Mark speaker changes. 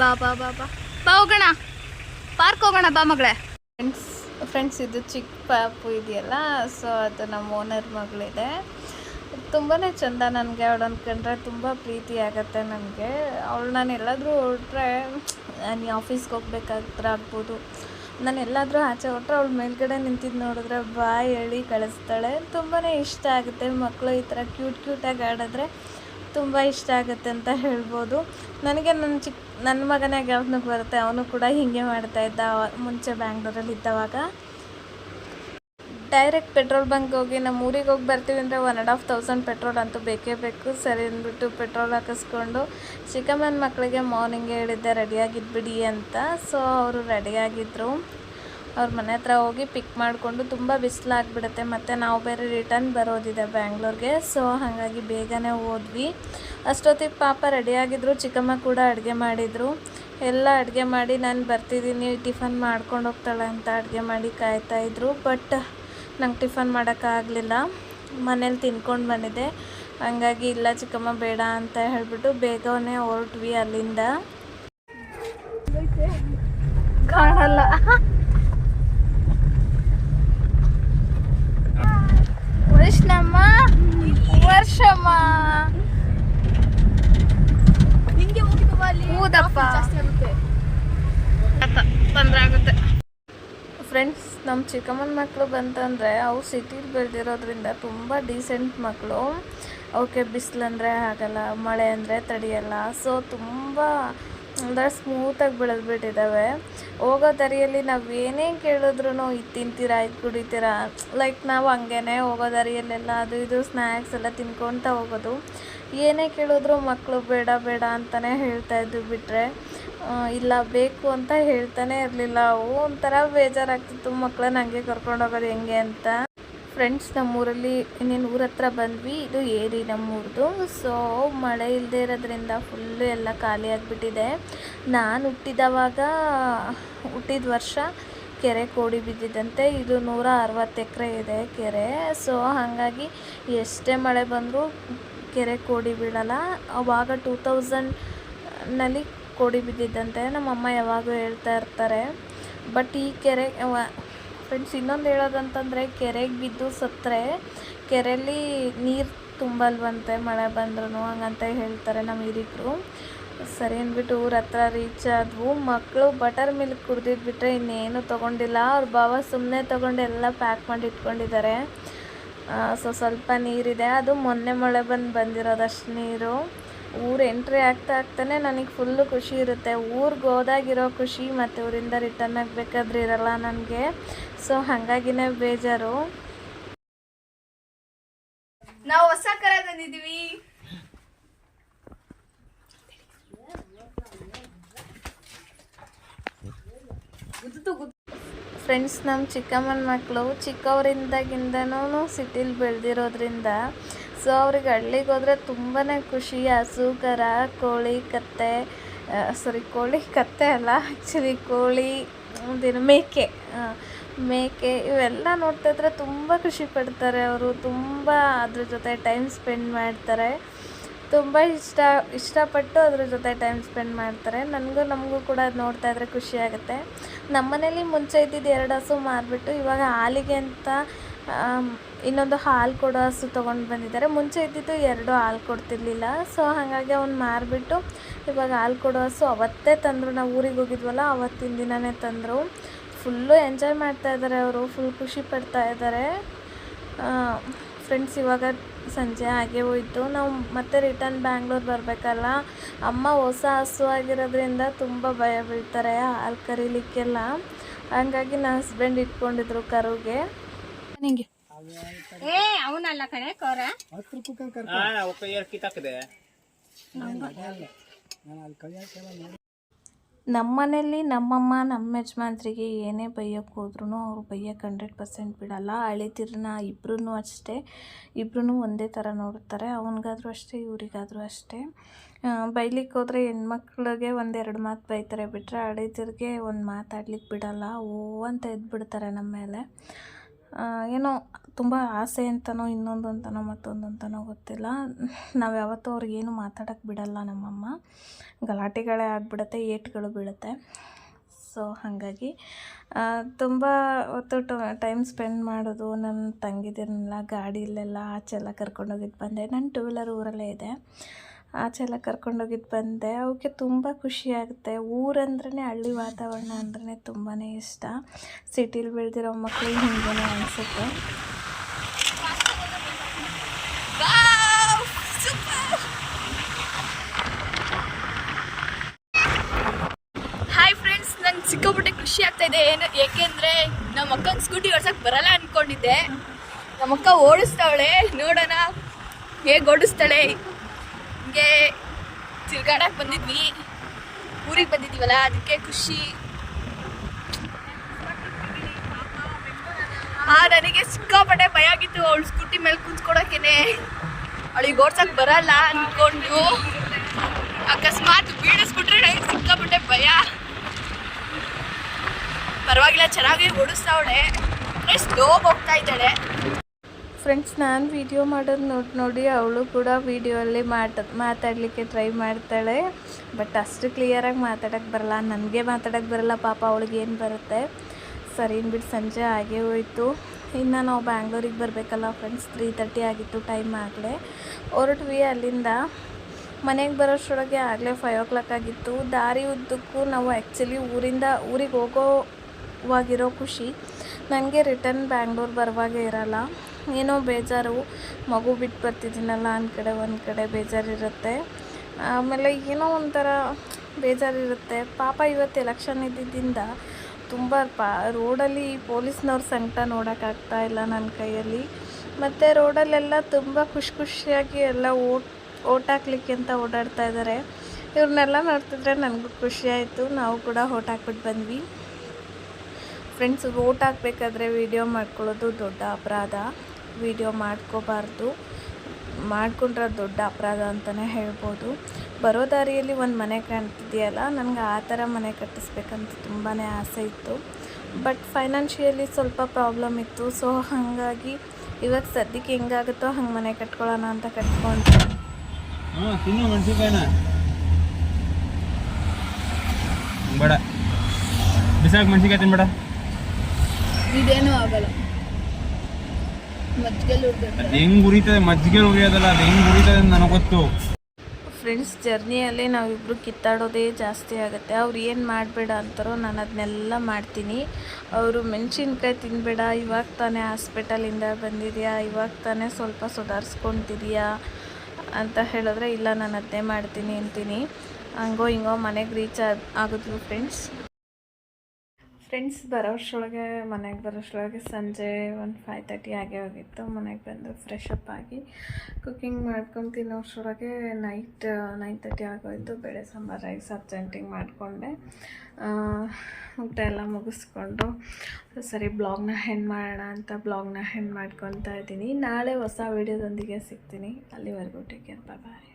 Speaker 1: ಬಾ ಬಾ ಬಾ ಬಾ. ಬಾ, ಹೋಗೋಣ. ಪಾರ್ಕ್ ಹೋಗೋಣ, ಬಾ, ಮಗಳೇ.
Speaker 2: ಫ್ರೆಂಡ್ಸ್ ಫ್ರೆಂಡ್ಸ್ ಇದು ಚಿಕ್ಕ ಪಾಪು ಇದೆಯಲ್ಲ ಸೊ ಅದು ನಮ್ಮ ಓನರ್ ಮಗಳಿದೆ. ತುಂಬಾ ಚಂದ ನನಗೆ ಅವಳನ್ನು ಕಂಡ್ರೆ ತುಂಬ ಪ್ರೀತಿ ಆಗುತ್ತೆ ನನಗೆ. ಅವಳು ನಾನು ಎಲ್ಲಾದರೂ ಹೊರಟ್ರೆ, ನಾನು ಆಫೀಸ್ಗೆ ಹೋಗ್ಬೇಕಾದ್ರೆ ಆಗ್ಬೋದು. ನಾನು ಎಲ್ಲಾದರೂ ಆಚೆ ಹೊರಟ್ರೆ ಅವಳು ಮೇಲ್ಗಡೆ ನಿಂತಿದ್ದು ನೋಡಿದ್ರೆ, ಬಾಯ್, ಹೇಳಿ, ಕಳಿಸ್ತಾಳೆ. ತುಂಬಾ ಇಷ್ಟ ಆಗುತ್ತೆ ಮಕ್ಕಳು ಈ ಥರ ಕ್ಯೂಟ್ ಕ್ಯೂಟಾಗಿ ಆಡಿದ್ರೆ. ತುಂಬ ಇಷ್ಟ ಆಗುತ್ತೆ ಅಂತ ಹೇಳ್ಬೋದು. ನನಗೆ ನನ್ನ ಚಿಕ್ಕ ನನ್ನ ಮಗನೇ ಜ್ಞಾಪನಕ್ಕೆ ಬರುತ್ತೆ. ಅವನು ಕೂಡ ಹೀಗೆ ಮಾಡ್ತಾ ಇದ್ದ ಮುಂಚೆ ಬ್ಯಾಂಗ್ಳೂರಲ್ಲಿ ಇದ್ದವಾಗ. ಡೈರೆಕ್ಟ್ ಪೆಟ್ರೋಲ್ ಬಂಕ್ ಹೋಗಿ ನಮ್ಮ ಊರಿಗೆ ಹೋಗಿ ಬರ್ತೀವಿ ಅಂದರೆ one and half thousand petrol ಅಂತೂ ಬೇಕೇ ಬೇಕು. ಸರಿ ಅಂದ್ಬಿಟ್ಟು ಪೆಟ್ರೋಲ್ ಹಾಕಿಸ್ಕೊಂಡು ಚಿಕ್ಕಮ್ಮನ ಮಕ್ಕಳಿಗೆ ಮಾರ್ನಿಂಗ್ ಹೇಳಿದ್ದೆ ರೆಡಿಯಾಗಿದ್ಬಿಡಿ ಅಂತ. ಸೊ, ಅವರು ರೆಡಿಯಾಗಿದ್ದರು ಅವ್ರ ಮನೆ ಹತ್ರ ಹೋಗಿ ಪಿಕ್ ಮಾಡಿಕೊಂಡು ತುಂಬ ಬಿಸಿಲಾಗ್ಬಿಡುತ್ತೆ ಮತ್ತು ನಾವು ಬೇರೆ ರಿಟರ್ನ್ ಬರೋದಿದೆ ಬ್ಯಾಂಗ್ಳೂರ್ಗೆ. ಸೊ ಹಾಗಾಗಿ ಬೇಗನೆ ಹೋದ್ವಿ. ಅಷ್ಟೊತ್ತಿಗೆ ಪಾಪ ರೆಡಿಯಾಗಿದ್ದರು ಚಿಕ್ಕಮ್ಮ ಕೂಡ ಅಡುಗೆ ಮಾಡಿದರು. ಎಲ್ಲ ಅಡುಗೆ ಮಾಡಿ ನಾನು ಬರ್ತಿದ್ದೀನಿ ಟಿಫನ್ ಮಾಡ್ಕೊಂಡು ಹೋಗ್ತಾಳೆ ಅಂತ ಅಡುಗೆ ಮಾಡಿ ಕಾಯ್ತಾಯಿದ್ರು ಬಟ್ ನಂಗೆ ಟಿಫನ್ ಮಾಡೋಕ್ಕಾಗಲಿಲ್ಲ ಮನೇಲಿ ತಿನ್ಕೊಂಡು ಬಂದಿದ್ದೆ. ಹಂಗಾಗಿ ಇಲ್ಲ ಚಿಕ್ಕಮ್ಮ, ಬೇಡ ಅಂತ ಹೇಳಿಬಿಟ್ಟು ಬೇಗನೆ ಹೊರಟ್ವಿ ಅಲ್ಲಿಂದ.
Speaker 1: ಕಾಣಲ್ಲ. ವೈಷ್ಣಮ್ಮ ವರ್ಷಮ್ಮ. ಊದಪ್ಪ ತೊಂದ್ರೆ ಆಗುತ್ತೆ.
Speaker 2: ಫ್ರೆಂಡ್ಸ್ ನಮ್ಮ ಚಿಕ್ಕಮ್ಮನ ಮಕ್ಕಳು ಬಂತಂದರೆ ಅವು ಸಿಟಿಲಿ ಬೆಳೆದಿರೋದ್ರಿಂದ ತುಂಬ ಡೀಸೆಂಟ್ ಮಕ್ಕಳು ಅವಕ್ಕೆ ಬಿಸಿಲಂದರೆ ಆಗಲ್ಲ ಮಳೆ ಅಂದರೆ ತಡೆಯಲ್ಲ. ಸೊ ತುಂಬ ಅಂದರೆ ಸ್ಮೂತಾಗಿ ಬೆಳೆದ್ಬಿಟ್ಟಿದ್ದಾವೆ ಹೋಗೋ ದಾರಿಯಲ್ಲಿ ನಾವು ಏನೇ ಕೇಳಿದ್ರು ಇದು ತಿಂತೀರಾ, ಇದು ಕುಡಿತೀರಾ ಲೈಕ್ ನಾವು ಹಂಗೇನೆ ಹೋಗೋ ದಾರಿಯಲ್ಲೆಲ್ಲ ಅದು ಇದು ಸ್ನ್ಯಾಕ್ಸ್ ಎಲ್ಲ ತಿನ್ಕೊತ ಹೋಗೋದು. ಏನೇ ಕೇಳಿದ್ರು ಮಕ್ಕಳು ಬೇಡ ಬೇಡ ಅಂತಲೇ ಹೇಳ್ತಾ ಇದ್ದು ಬಿಟ್ಟರೆ ಇಲ್ಲ ಬೇಕು ಅಂತ ಹೇಳ್ತಾನೆ ಇರಲಿಲ್ಲ. ಅವು ಒಂಥರ ಬೇಜಾರಾಗ್ತಿತ್ತು ಮಕ್ಕಳನ್ನ ಹಂಗೆ ಕರ್ಕೊಂಡು ಹೋಗೋದು ಹೆಂಗೆ ಅಂತ. ಫ್ರೆಂಡ್ಸ್ ನಮ್ಮೂರಲ್ಲಿ ಇನ್ನೇನು ಊರ ಹತ್ರ ಬಂದ್ವಿ, ಇದು ಏರಿ ನಮ್ಮೂರದು. ಸೊ ಮಳೆ ಇಲ್ಲದೆ ಇರೋದ್ರಿಂದ ಫುಲ್ಲು ಎಲ್ಲ ಖಾಲಿ ಆಗಿಬಿಟ್ಟಿದೆ. ನಾನು ಹುಟ್ಟಿದವಾಗ, ಹುಟ್ಟಿದ ವರ್ಷ ಕೆರೆ ಕೋಡಿ ಬಿದ್ದಿದ್ದಂತೆ, ಇದು ನೂರ ಅರವತ್ತು ಎಕರೆ ಇದೆ ಕೆರೆ. ಸೊ ಹಾಗಾಗಿ ಎಷ್ಟೇ ಮಳೆ ಬಂದರೂ ಕೆರೆ ಕೋಡಿ ಬೀಳಲ್ಲ. ಅವಾಗ ಟೂ ತೌಸಂಡ್ನಲ್ಲಿ ಕೋಡಿ ಬಿದ್ದಿದ್ದಂತೆ. ನಮ್ಮಮ್ಮ ಯಾವಾಗೂ ಹೇಳ್ತಾ ಇರ್ತಾರೆ. ಬಟ್ ಈ ಕೆರೆ ಫ್ರೆಂಡ್ಸ್, ಇನ್ನೊಂದು ಹೇಳೋದಂತಂದರೆ, ಕೆರೆಗೆ ಬಿದ್ದು ಸತ್ತರೆ ಕೆರೆಯಲ್ಲಿ ನೀರು ತುಂಬಲ್ವಂತೆ, ಮಳೆ ಬಂದ್ರೂ ಹಂಗಂತ ಹೇಳ್ತಾರೆ ನಮ್ಮ ಹಿರಿಯರು ಸರಿ ಅಂದ್ಬಿಟ್ಟು ಊರ ಹತ್ರ ರೀಚ್ ಆದವು. ಮಕ್ಕಳು ಬಟರ್ ಮಿಲ್ಕ್ ಕುಡ್ದಿದ್ದು ಬಿಟ್ಟರೆ ಇನ್ನೇನು ತೊಗೊಂಡಿಲ್ಲ. ಅವ್ರ ಬಾವ ಸುಮ್ಮನೆ ತೊಗೊಂಡು ಎಲ್ಲ ಪ್ಯಾಕ್ ಮಾಡಿ ಇಟ್ಕೊಂಡಿದ್ದಾರೆ ಸೊ ಸ್ವಲ್ಪ ನೀರಿದೆ. ಅದು ಮೊನ್ನೆ ಮಳೆ ಬಂದು ಬಂದಿರೋದಷ್ಟು ನೀರು. ಊರು ಎಂಟ್ರಿ ಆಗ್ತಾ ಆಗ್ತಾನೆ ನನಗೆ ಫುಲ್ಲು ಖುಷಿ ಇರುತ್ತೆ. ಊರಿಗೆ ಹೋದಾಗಿರೋ ಖುಷಿ ಮತ್ತು ಊರಿಂದ ರಿಟರ್ನ್ ಆಗಬೇಕಾದ್ರೆ ಇರಲ್ಲ ನನಗೆ. ಸೊ ಹಾಗಾಗಿನೇ ಬೇಜಾರು.
Speaker 1: ನಾವು ಹೊಸ ಕರೆ ತಂದಿದೀವಿ
Speaker 2: ಫ್ರೆಂಡ್ಸ್ ನಮ್ಮ ಚಿಕ್ಕಮ್ಮನ ಮಕ್ಕಳು ಚಿಕ್ಕವರಿಂದಾಗಿಂದನೂ ಸಿಟಿಲಿ ಬೆಳೆದಿರೋದ್ರಿಂದ ಸೊ ಅವ್ರಿಗೆ ಹಳ್ಳಿಗೆ ಹೋದರೆ ತುಂಬಾ ಖುಷಿ. ಹಸು ಕರ ಕೋಳಿ, ಕತ್ತೆ ಸಾರಿ ಕೋಳಿ, ಕತ್ತೆ ಅಲ್ಲ ಆ್ಯಕ್ಚುಲಿ ಕೋಳಿ, ಒಂದೇನು ಮೇಕೆ ಮೇಕೆ ಇವೆಲ್ಲ ನೋಡ್ತಾ ಇದ್ರೆ ತುಂಬ ಖುಷಿ ಪಡ್ತಾರೆ ಅವರು. ತುಂಬ ಅದ್ರ ಜೊತೆ ಟೈಮ್ ಸ್ಪೆಂಡ್ ಮಾಡ್ತಾರೆ. ತುಂಬ ಇಷ್ಟ, ಇಷ್ಟಪಟ್ಟು ಅದ್ರ ಜೊತೆ ಟೈಮ್ ಸ್ಪೆಂಡ್ ಮಾಡ್ತಾರೆ. ನನಗೂ ನಮಗೂ ಕೂಡ ಅದು ನೋಡ್ತಾ ಇದ್ರೆ ಖುಷಿ ಆಗುತ್ತೆ. ನಮ್ಮ ಮನೇಲಿ ಮುಂಚೆ ಇದ್ದಿದ್ದು ಎರಡು ಹಸು ಮಾರಿಬಿಟ್ಟು ಇವಾಗ ಹಾಲಿಗೆ ಅಂತ ಇನ್ನೊಂದು ಹಾಲು ಕೊಡೋ ಹಸು ತೊಗೊಂಡು ಬಂದಿದ್ದಾರೆ. ಮುಂಚೆ ಇದ್ದಿದ್ದು ಎರಡು ಹಾಲು ಕೊಡ್ತಿರ್ಲಿಲ್ಲ. ಸೊ ಹಾಗಾಗಿ ಅವ್ನು ಮಾರಿಬಿಟ್ಟು ಇವಾಗ ಹಾಲು ಕೊಡೋ ಹಸು ಅವತ್ತೇ ತಂದರು. ನಾವು ಊರಿಗೆ ಹೋಗಿದ್ವಲ್ಲ, ಅವತ್ತಿನ ದಿನವೇ ತಂದರು. ಫುಲ್ಲು ಎಂಜಾಯ್ ಮಾಡ್ತಾ ಇದ್ದಾರೆ ಅವರು. ಫುಲ್ ಖುಷಿ ಪಡ್ತಾ ಇದ್ದಾರೆ ಫ್ರೆಂಡ್ಸ್ ಇವಾಗ ಸಂಜೆ ಹಾಗೆ ಹೋಯಿತು. ನಾವು ಮತ್ತೆ ರಿಟರ್ನ್ ಬ್ಯಾಂಗ್ಳೂರ್ ಬರಬೇಕಲ್ಲ? ಅಮ್ಮ ಹೊಸ ಹಸು ಆಗಿರೋದ್ರಿಂದ ತುಂಬ ಭಯ ಬೀಳ್ತಾರೆ ಹಾಲು ಕರೀಲಿಕ್ಕೆಲ್ಲ. ಹಂಗಾಗಿ ನನ್ನ ಹಸ್ಬೆಂಡ್ ಇಟ್ಕೊಂಡಿದ್ರು ಕರುಗೆ.
Speaker 1: ನಿಂಗೆ.
Speaker 3: ಏ ಅವನಲ್ಲ ಕಣೆ ಕೋರ?
Speaker 2: ಮನೇಲಿ ನಮ್ಮಮ್ಮ, ನಮ್ಮ ಯಜಮಾನ್ರಿಗೆ ಏನೇ ಬೈಯಕ್ಕೆ ಹೋದ್ರೂ ಅವ್ರು ಬೈಯಕ್ಕೆ ಹಂಡ್ರೆಡ್ ಪರ್ಸೆಂಟ್ ಬಿಡೋಲ್ಲ. ಅಳಿತಿರನ್ನ ಇಬ್ಬರೂ ಅಷ್ಟೇ. ಇಬ್ರೂ ಒಂದೇ ಥರ ನೋಡ್ತಾರೆ. ಅವನಿಗಾದ್ರೂ ಅಷ್ಟೇ, ಇವರಿಗಾದ್ರೂ ಅಷ್ಟೇ. ಬೈಲಿಕ್ಕೆ ಹೋದರೆ ಹೆಣ್ಮಕ್ಳಿಗೆ ಒಂದೆರಡು ಮಾತು ಬೈತಾರೆ ಬಿಟ್ಟರೆ ಅಳಿತಿರ್ಗೆ ಒಂದು ಮಾತಾಡ್ಲಿಕ್ಕೆ ಬಿಡೋಲ್ಲ. ಓ ಅಂತ ಎದ್ಬಿಡ್ತಾರೆ ನಮ್ಮ ಮೇಲೆ. ಏನೋ ತುಂಬ ಆಸೆ ಅಂತನೋ, ಇನ್ನೊಂದು ಅಂತನೋ, ಮತ್ತೊಂದು ಅಂತನೋ ಗೊತ್ತಿಲ್ಲ. ನಾವು ಯಾವತ್ತೂ ಅವ್ರಿಗೇನು ಮಾತಾಡೋಕ್ಕೆ ಬಿಡಲ್ಲ ನಮ್ಮಮ್ಮ. ಗಲಾಟೆಗಳೇ ಆಗಿಬಿಡುತ್ತೆ, ಏಟ್ಗಳು ಬೀಳುತ್ತೆ. ಸೊ ಹಾಗಾಗಿ ತುಂಬ ಹೊತ್ತು ಟೈಮ್ ಸ್ಪೆಂಡ್ ಮಾಡೋದು ನನ್ನ ತಂಗಿದಿರನ್ನೆಲ್ಲ ಗಾಡಿಲೆಲ್ಲ ಆಚೆಲ್ಲ ಕರ್ಕೊಂಡೋಗಿದ್ದು ಬಂದೆ. ನನ್ನ ಟೂ ವೀಲರ್ ಊರಲ್ಲೇ ಇದೆ. ಆಚೆಲ್ಲ ಕರ್ಕೊಂಡೋಗಿದ್ದು ಬಂದೆ. ಅವಕ್ಕೆ ತುಂಬ ಖುಷಿಯಾಗುತ್ತೆ ಊರಂದ್ರೇ ಹಳ್ಳಿ ವಾತಾವರಣ ಅಂದ್ರೆ ತುಂಬಾ ಇಷ್ಟ. ಸಿಟಿಲಿ ಬೆಳೆದಿರೋ ಮಕ್ಕಳಿಗೆ ಹಿಂಗೆ ಅನಿಸುತ್ತೆ
Speaker 1: ಹಾಯ್ ಫ್ರೆಂಡ್ಸ್ ನಂಗೆ ಸಿಕ್ಕಾಪಟ್ಟೆ ಖುಷಿ ಆಗ್ತಾ ಇದೆ ಏನು, ಏಕೆಂದರೆ ನಮ್ಮ ಅಕ್ಕಂಗೆ ಸ್ಕೂಟಿ ಓಡಿಸಕ್ಕೆ ಬರಲ್ಲ ಅಂದ್ಕೊಂಡಿದ್ದೆ ನಮ್ಮ ಅಕ್ಕ ಓಡಿಸ್ತಾವಳೆ. ನೋಡೋಣ. ಹೇಗೆ ಓಡಿಸ್ತಾಳೆ. ಹಿಂಗೆ ತಿರ್ಗಾಡಕ್ಕೆ ಬಂದಿದ್ವಿ. ಊರಿಗೆ ಬಂದಿದ್ದೀವಲ್ಲ, ಅದಕ್ಕೆ ಖುಷಿ. ಆ, ನನಗೆ ಸಿಕ್ಕಾಪಟ್ಟೆ ಭಯ ಆಗಿತ್ತು ಅವಳು ಸ್ಕೂಟಿ ಮೇಲೆ ಕೂತ್ಕೊಡೋಕೇನೆ ಅವಳಿಗೆ ಓಡ್ಸಕ್ ಬರಲ್ಲ ಅಂದ್ಕೊಂಡು ಅಕಸ್ಮಾತ್ ಬೀಳಿಸ್ಬಿಟ್ರೆ ನನಗೆ ಸಿಕ್ಕಾಪಟ್ಟೆ ಭಯ. ಪರವಾಗಿಲ್ಲ, ಚೆನ್ನಾಗಿ ಓಡಿಸ್ತಾವಳೆ ಹೋಗ್ತಾ ಇದ್ದಾಳೆ.
Speaker 2: ಫ್ರೆಂಡ್ಸ್ ನಾನು ವಿಡಿಯೋ ಮಾಡೋದು ನೋಡಿ ನೋಡಿ, ಅವಳು ಕೂಡ ವಿಡಿಯೋಲ್ಲಿ ಮಾಟ ಮಾತಾಡಲಿಕ್ಕೆ ಟ್ರೈ ಮಾಡ್ತಾಳೆ. ಬಟ್ ಅಷ್ಟು ಕ್ಲಿಯರಾಗಿ ಮಾತಾಡೋಕ್ಕೆ ಬರಲ್ಲ. ನನಗೆ ಮಾತಾಡೋಕ್ಕೆ ಬರಲ್ಲ, ಪಾಪ ಅವಳಿಗೆ ಏನು ಬರುತ್ತೆ. ಸರಿ ಬಿಟ್ಟು ಸಂಜೆ ಆಗೇ ಹೋಯಿತು. ಇನ್ನು ನಾವು ಬ್ಯಾಂಗ್ಳೂರಿಗೆ ಬರಬೇಕಲ್ಲ ಫ್ರೆಂಡ್ಸ್ ತ್ರೀ ತರ್ಟಿ ಆಗಿತ್ತು ಟೈಮ್ ಆಗಲೇ. ಹೊರಟ್ವಿ ಅಲ್ಲಿಂದ. ಮನೆಗೆ ಬರೋಷ್ಟರೊಳಗೆ ಆಗಲೇ ಫೈವ್ ಓ ಕ್ಲಾಕ್ ಆಗಿತ್ತು. ದಾರಿ ಉದ್ದಕ್ಕೂ ನಾವು ಆ್ಯಕ್ಚುಲಿ ಊರಿಂದ ಊರಿಗೆ ಹೋಗೋವಾಗಿರೋ ಖುಷಿ. ನನಗೆ ರಿಟರ್ನ್ ಬ್ಯಾಂಗ್ಳೂರ್ ಬರುವಾಗ ಇರಲ್ಲ. ಏನೋ ಬೇಜಾರು. ಮಗು ಬಿಟ್ಟು ಬರ್ತಿದ್ದೀನಲ್ಲ, ಒಂದು ಕಡೆ ಒಂದು ಕಡೆ ಬೇಜಾರಿರುತ್ತೆ. ಆಮೇಲೆ ಏನೋ ಒಂಥರ ಬೇಜಾರಿರುತ್ತೆ. ಪಾಪ ಇವತ್ತು ಎಲೆಕ್ಷನ್ ಇದ್ದಿದ್ದರಿಂದ ತುಂಬ ಪಾ ರೋಡಲ್ಲಿ ಪೊಲೀಸ್ನವ್ರ ಸಂಕಟ ನೋಡೋಕ್ಕಾಗ್ತಾ ಇಲ್ಲ ನನ್ನ ಕೈಯಲ್ಲಿ. ಮತ್ತು ರೋಡಲ್ಲೆಲ್ಲ ತುಂಬ ಖುಷಿ ಖುಷಿಯಾಗಿ ಎಲ್ಲ ಓಟ್ ಓಟ್ ಹಾಕ್ಲಿಕ್ಕೆ ಅಂತ ಓಡಾಡ್ತಾ ಇದ್ದಾರೆ ಇವ್ರನ್ನೆಲ್ಲ ನೋಡ್ತಿದ್ರೆ ನನಗೂ ಖುಷಿ ಆಯಿತು. ನಾವು ಕೂಡ ಓಟ್ ಹಾಕ್ಬಿಟ್ಟು ಬಂದ್ವಿ. ಫ್ರೆಂಡ್ಸ್, ವೋಟ್ ಹಾಕ್ಬೇಕಾದ್ರೆ ವೀಡಿಯೋ ಮಾಡ್ಕೊಳ್ಳೋದು ದೊಡ್ಡ ಅಪರಾಧ. ವೀಡಿಯೋ ಮಾಡ್ಕೋಬಾರ್ದು. ಮಾಡ್ಕೊಂಡ್ರೆ ದೊಡ್ಡ ಅಪರಾಧ ಅಂತಲೇ ಹೇಳ್ಬೋದು. ಬರೋ ದಾರಿಯಲ್ಲಿ ಒಂದು ಮನೆ ಕಾಣ್ತಿದೆಯಲ್ಲ, ನನಗೆ ಆ ಥರ ಮನೆ ಕಟ್ಟಿಸ್ಬೇಕಂತ ತುಂಬಾ ಆಸೆ ಇತ್ತು. ಬಟ್ ಫೈನಾನ್ಷಿಯಲಿ ಸ್ವಲ್ಪ ಪ್ರಾಬ್ಲಮ್ ಇತ್ತು. ಸೊ ಹಾಗಾಗಿ ಇವಾಗ ಸದ್ಯಕ್ಕೆ ಹೆಂಗಾಗುತ್ತೋ ಹಂಗೆ ಮನೆ ಕಟ್ಕೊಳ್ಳೋಣ ಅಂತ
Speaker 4: ಕಟ್ಕೊಂಡು. ಬೇಡ ಬಿಸಾಕ್ ತಿನ್ಬೇಡ.
Speaker 1: ಇದೇನೂ ಆಗಲ್ಲ.
Speaker 4: ಅದು ಹೆಂಗ್ ಉರಿತದೆ ಮಜ್ಜಿಗೆ ಉರಿಯೋದಲ್ಲ ಅದು ಹೆಂಗ್ ಉರಿತದೆ ಅಂತ ನನಗೆ ಗೊತ್ತು.
Speaker 2: ಫ್ರೆಂಡ್ಸ್ ಜರ್ನಿಯಲ್ಲಿ ನಾವಿಬ್ಬರು ಕಿತ್ತಾಡೋದೇ ಜಾಸ್ತಿ ಆಗುತ್ತೆ. ಅವ್ರು ಏನು ಮಾಡಬೇಡ ಅಂತಾರೋ ನಾನು ಅದನ್ನೆಲ್ಲ ಮಾಡ್ತೀನಿ. ಅವರು ಮೆಣಸಿನ್ಕಾಯಿ ತಿನ್ನಬೇಡ ಇವಾಗ ತಾನೇ ಹಾಸ್ಪಿಟಲಿಂದ ಬಂದಿದೆಯಾ ಇವಾಗ ತಾನೇ ಸ್ವಲ್ಪ ಸುಧಾರಿಸ್ಕೊತಿದೆಯಾ ಅಂತ ಹೇಳಿದ್ರೆ ಇಲ್ಲ ನಾನು ಅದನ್ನೇ ಮಾಡ್ತೀನಿ ಅಂತೀನಿ. ಹಂಗೋ ಹಿಂಗೋ ಮನೆಗೆ ರೀಚ್ ಆಗುತ್ತೆ ಫ್ರೆಂಡ್ಸ್ ಫ್ರೆಂಡ್ಸ್ ಬರೋಷ್ಟರೊಳಗೆ ಮನೆಗೆ ಬರೋಷ್ಟೊಳಗೆ ಸಂಜೆ ಒಂದು ಫೈವ್ ತರ್ಟಿ ಆಗೇ ಹೋಗಿತ್ತು. ಮನೆಗೆ ಬಂದು ಫ್ರೆಶ್ ಅಪ್ ಆಗಿ ಕುಕ್ಕಿಂಗ್ ಮಾಡ್ಕೊಂಡು ತಿನ್ನೋಷ್ಟೊಳಗೆ ನೈಟ್ ನೈನ್ ತರ್ಟಿ ಆಗೋಯ್ತು ಬೇಳೆ ಸಾಂಬಾರು ರೈಸ್ ಅರ್ಜೆಂಟಿಗೆ ಮಾಡಿಕೊಂಡೆ. ಊಟ ಎಲ್ಲ ಮುಗಿಸ್ಕೊಂಡು ಸರಿ ಬ್ಲಾಗ್ನ ಹೆಂಡ್ ಮಾಡೋಣ ಅಂತ ಬ್ಲಾಗ್ನ ಹೆಂಡ್ ಮಾಡ್ಕೊತಾ ಇದ್ದೀನಿ. ನಾಳೆ ಹೊಸ ವೀಡಿಯೋದೊಂದಿಗೆ ಸಿಗ್ತೀನಿ. ಅಲ್ಲಿವರೆಗೂ ಟೇಕ್ ಕೇರ್ ಬಾಯ್